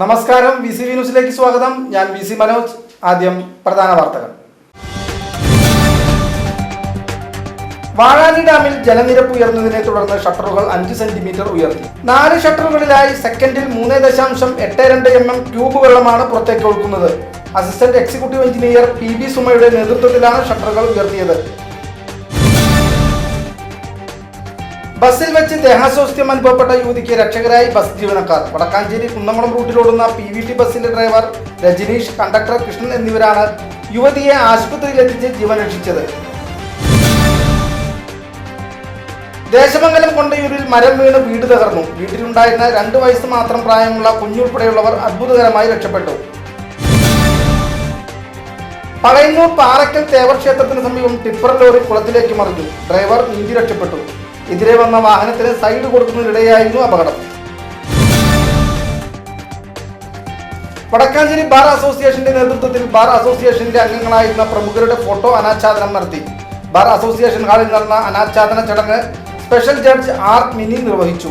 നമസ്കാരം V C V ന്യൂസിലേക്ക് സ്വാഗതം. ഞാൻ വി സി മനോജ് ആദ്യം പ്രധാന വാർത്തകൾ. വാഴാനി ഡാമിൽ ജലനിരപ്പ് ഉയർന്നതിനെ തുടർന്ന് ഷട്ടറുകൾ അഞ്ച് സെന്റിമീറ്റർ ഉയർത്തി. നാല് ഷട്ടറുകളിലായി സെക്കൻഡിൽ മൂന്ന് ദശാംശം എട്ട് രണ്ട് എം എം ക്യൂബ് വെള്ളമാണ് പുറത്തേക്ക് ഒഴുക്കുന്നത്. Assistant executive engineer P B സുമയുടെ നേതൃത്വത്തിലാണ് ഷട്ടറുകൾ ഉയർത്തിയത്. ബസ്സിൽ വെച്ച് ദേഹാസ്വാസ്ഥ്യം അനുഭവപ്പെട്ട യുവതിക്ക് രക്ഷകരായി ബസ് ജീവനക്കാർ. വടക്കാഞ്ചേരി കുന്നംകുളം റൂട്ടിലോടുന്ന പി വി ടി ബസ്സിന്റെ ഡ്രൈവർ രജനീഷ് കണ്ടക്ടർ കൃഷ്ണൻ എന്നിവരാണ് യുവതിയെ ആശുപത്രിയിൽ എത്തിച്ച് ജീവൻ രക്ഷിച്ചത്. ദേശമംഗലം കൊണ്ടയൂരിൽ മരം വീണ് വീട് തകർന്നു. വീട്ടിലുണ്ടായിരുന്ന രണ്ട് വയസ്സ് മാത്രം പ്രായമുള്ള കുഞ്ഞുൾപ്പെടെയുള്ളവർ അത്ഭുതകരമായി രക്ഷപ്പെട്ടു. പഴയന്നൂർ പാറയ്ക്കൽ തേവർ ക്ഷേത്രത്തിന് സമീപം ടിപ്പർ ലോറി കുളത്തിലേക്ക് മറിഞ്ഞു. ഡ്രൈവർ നീന്തി രക്ഷപ്പെട്ടു. എതിരെ വന്ന വാഹനത്തിന് സൈഡ് കൊടുക്കുന്നതിനിടെയായിരുന്നു അപകടം. വടക്കാഞ്ചേരി ബാർ അസോസിയേഷന്റെ നേതൃത്വത്തിൽ ബാർ അസോസിയേഷന്റെ അംഗങ്ങളായിരുന്ന പ്രമുഖരുടെ ഫോട്ടോ അനാച്ഛാദനം നടത്തി. ബാർ അസോസിയേഷൻ ഹാളിൽ നടന്ന അനാച്ഛാദന ചടങ്ങ് സ്പെഷ്യൽ ജഡ്ജ് ആർ മിനി നിർവഹിച്ചു.